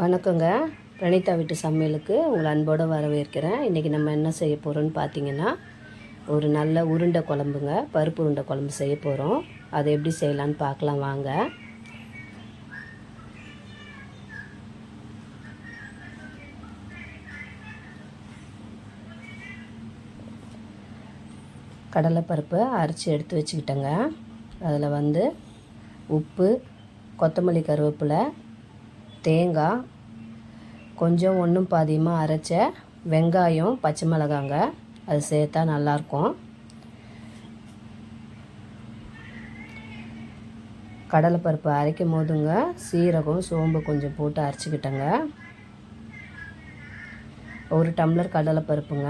வணக்கங்க. பிரணிதா வீட்டு சமையலுக்கு உங்களை அன்போடு வரவேற்கிறேன். இன்றைக்கி நம்ம என்ன செய்ய போகிறோம்னு பார்த்தீங்கன்னா ஒரு நல்ல உருண்டை குழம்புங்க. பருப்பு உருண்டை குழம்பு செய்ய போகிறோம் அதை எப்படி செய்யலான்னு பார்க்கலாம் வாங்க. கடலைப்பருப்பை அரைச்சி எடுத்து வச்சுக்கிட்டேங்க. அதில் வந்து உப்பு கொத்தமல்லி கருவேப்பிலை தேங்காய் கொஞ்சம் ஒன்றும் பாதியமாக அரைச்ச வெங்காயம் பச்சை மிளகாங்க. அது சேர்த்தா நல்லாயிருக்கும் கடலைப்பருப்பு அரைக்கும் போதுங்க சீரகம் சோம்பு கொஞ்சம் போட்டு அரைச்சிக்கிட்டேங்க. ஒரு டம்ளர் கடலைப்பருப்புங்க.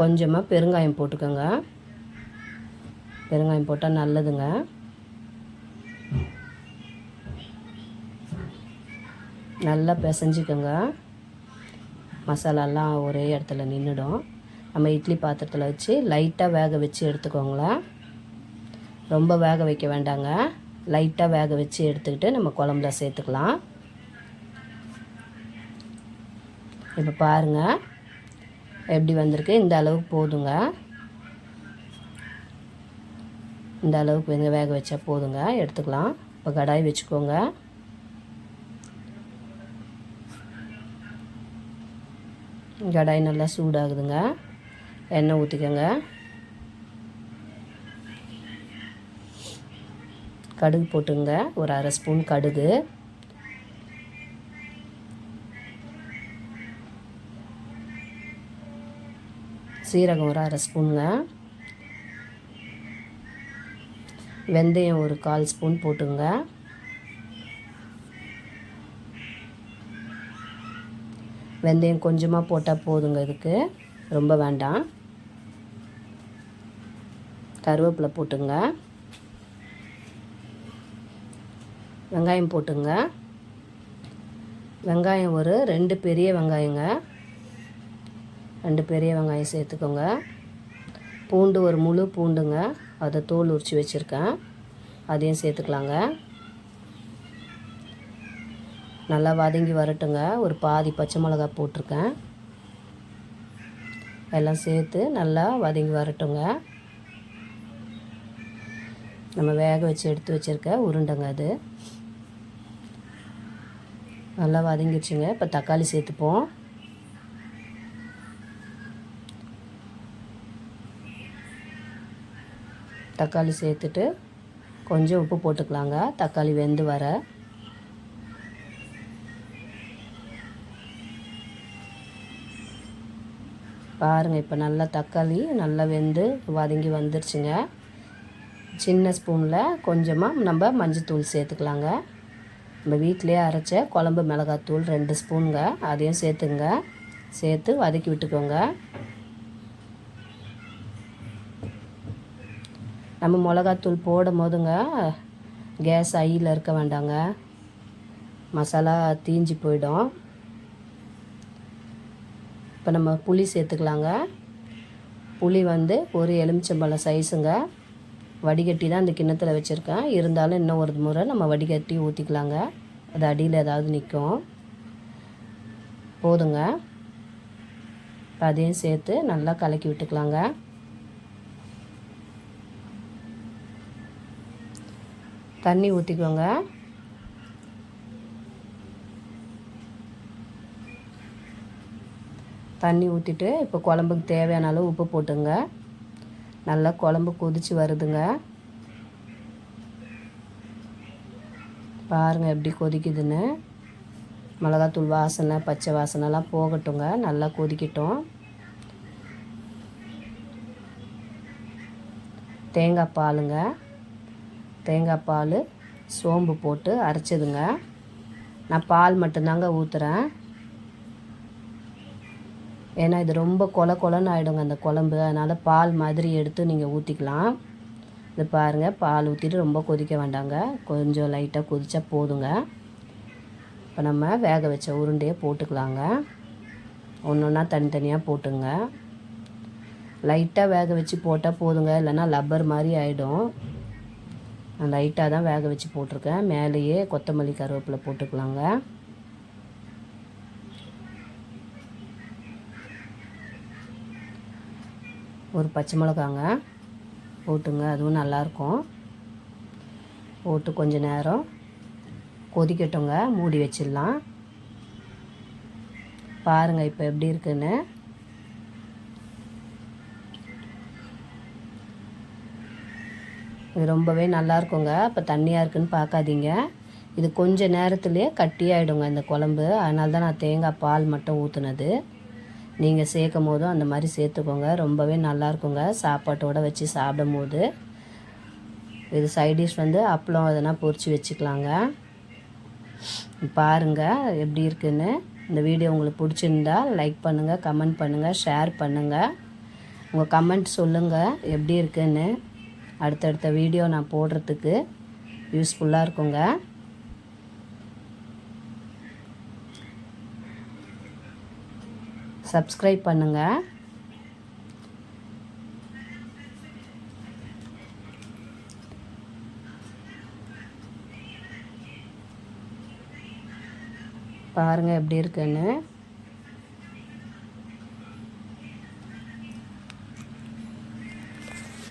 கொஞ்சமாக பெருங்காயம் போட்டுக்கோங்க. பெருங்காயம் போட்டால் நல்லதுங்க. நல்லா பிசைஞ்சிக்கோங்க. மசாலாலாம் ஒரே இடத்துல நின்றுடும் நம்ம இட்லி பாத்திரத்தில் வச்சு லைட்டாக வேக வச்சு எடுத்துக்கோங்களேன் ரொம்ப வேக வைக்க வேண்டாங்க. லைட்டாக வேக வச்சு எடுத்துக்கிட்டு நம்ம குழம்புல சேர்த்துக்கலாம். இப்போ பாருங்கள் எப்படி வந்திருக்கு? இந்த அளவுக்கு போதுங்க. இந்த அளவுக்கு வேக வச்சா போதுங்க. எடுத்துக்கலாம். இப்போ கடாய் வச்சுக்கோங்க. கடாய் நல்லா சூடாகுதுங்க. எண்ணெய் ஊற்றிக்கோங்க கடுகு போட்டுங்க. ஒரு அரை ஸ்பூன் கடுகு. சீரகம் ஒரு அரை ஸ்பூனுங்க. வெந்தயம் ஒரு கால் ஸ்பூன் போட்டுங்க. வெந்தயம் கொஞ்சமாக போட்டால் போதுங்க இதுக்கு. ரொம்ப வேண்டாம். கருவேப்பிலை போட்டுங்க. வெங்காயம் போட்டுங்க. வெங்காயம் ஒரு ரெண்டு பெரிய வெங்காயங்க. ரெண்டு பெரிய வெங்காயம் சேர்த்துக்கோங்க. பூண்டு ஒரு முழு பூண்டுங்க. அதை தோல் உரித்து வச்சுருக்கேன். அதையும் சேர்த்துக்கலாங்க. நல்லா வதங்கி வரட்டுங்க. ஒரு பாதி பச்சை மிளகா போட்டிருக்கேன். எல்லாம் சேர்த்து நல்லா வதங்கி வரட்டுங்க. நம்ம வேக வச்சு எடுத்து வச்சுருக்க உருண்டைங்க அது. நல்லா வதங்கிடுச்சுங்க. இப்போ தக்காளி சேர்த்துப்போம். தக்காளி சேர்த்துட்டு கொஞ்சம் உப்பு போட்டுக்கலாங்க. தக்காளி வெந்து வர. பாருங்கள் இப்போ நல்லா தக்காளி நல்லா வெந்து வதங்கி வந்துருச்சுங்க. சின்ன ஸ்பூனில் கொஞ்சமாக நம்ம மஞ்சத்தூள் சேர்த்துக்கலாங்க. நம்ம வீட்டிலே அரைச்ச குழம்பு மிளகாத்தூள் ரெண்டு ஸ்பூனுங்க. அதையும் சேர்த்துங்க. சேர்த்து வதக்கி விட்டுக்கோங்க. நம்ம மிளகாத்தூள் போடும் போதுங்க கேஸ் ஐயில் இருக்க வேண்டாங்க. மசாலா தீஞ்சு போயிடும். இப்போ நம்ம புளி சேர்த்துக்கலாங்க. புளி வந்து ஒரு எலுமிச்சம்பழம் சைஸுங்க வடிகட்டி தான் இந்த கிண்ணத்தில் வச்சுருக்கேன். இருந்தாலும் இன்னும் ஒரு முறை நம்ம வடிகட்டி ஊற்றிக்கலாங்க அது அடியில் ஏதாவது நிற்கும். போதுங்க. அதையும் சேர்த்து நல்லா கலக்கி விட்டுக்கலாங்க. தண்ணி ஊற்றிக்கோங்க தண்ணி ஊற்றிட்டு இப்போ குழம்புக்கு தேவையான அளவு உப்பு போட்டுங்க. நல்லா குழம்பு கொதித்து வருதுங்க. பாருங்கள் எப்படி கொதிக்குதுன்னு. மிளகாத்தூள் வாசனை பச்சை வாசனைலாம் போகட்டுங்க. நல்லா கொதிக்கட்டும். தேங்காய் பாலுங்க. தேங்காய் பால் சோம்பு போட்டு அரைச்சதுங்க. நான் பால் மட்டும்தாங்க ஊற்றுறேன் ஏன்னா இது ரொம்ப கொல கொலன்னு ஆகிடுங்க அந்த குழம்பு. அதனால் பால் மாதிரி எடுத்து நீங்கள் ஊற்றிக்கலாம் இது பாருங்கள் பால் ஊற்றிட்டு ரொம்ப கொதிக்க வேண்டாங்க. கொஞ்சம் லைட்டாக கொதித்தா போதுங்க. இப்போ நம்ம வேக வச்ச உருண்டையை போட்டுக்கலாங்க. ஒன்று ஒன்றா தனித்தனியாக போட்டுங்க. லைட்டாக வேக வச்சு போட்டால் போதுங்க. இல்லைன்னா லப்பர் மாதிரி ஆகிடும் நான் லைட்டாக தான் வேக வச்சு போட்டிருக்கேன். மேலேயே கொத்தமல்லி கருவேப்பிலை போட்டுக்கலாங்க. ஒரு பச்சை மிளகாங்க போட்டுங்க அதுவும் நல்லாயிருக்கும். போட்டு கொஞ்சம் நேரம் கொதிக்கட்டுங்க மூடி வச்சிடலாம். பாருங்கள் இப்போ எப்படி இருக்குன்னு. இது ரொம்பவே நல்லா இருக்குங்க இப்போ தண்ணியாக இருக்குன்னு பார்க்காதீங்க. இது கொஞ்ச நேரத்துலேயே கட்டியாயிடுங்க இந்த குழம்பு. அதனால தான் நான் தேங்காய் பால் மட்டும் ஊற்றுனது நீங்கள் சேர்க்கும் போதும் அந்த மாதிரி சேர்த்துக்கோங்க. ரொம்பவே நல்லாயிருக்குங்க சாப்பாட்டோடு வச்சு சாப்பிடும் போது இது சைடிஷ் வந்து அப்பளம் எதனா பொறிச்சு வச்சுக்கலாங்க. பாருங்கள் எப்படி இருக்குன்னு. இந்த வீடியோ உங்களுக்கு பிடிச்சிருந்தா லைக் பண்ணுங்கள் கமெண்ட் பண்ணுங்கள் ஷேர் பண்ணுங்கள் உங்கள் கமெண்ட் சொல்லுங்கள் எப்படி இருக்குன்னு. அடுத்தடுத்த வீடியோ நான் போடுறதுக்கு யூஸ்ஃபுல்லாக இருக்குங்க. சப்ஸ்கிரைப் பண்ணுங்கள் பாருங்கள் எப்படி இருக்குன்னு.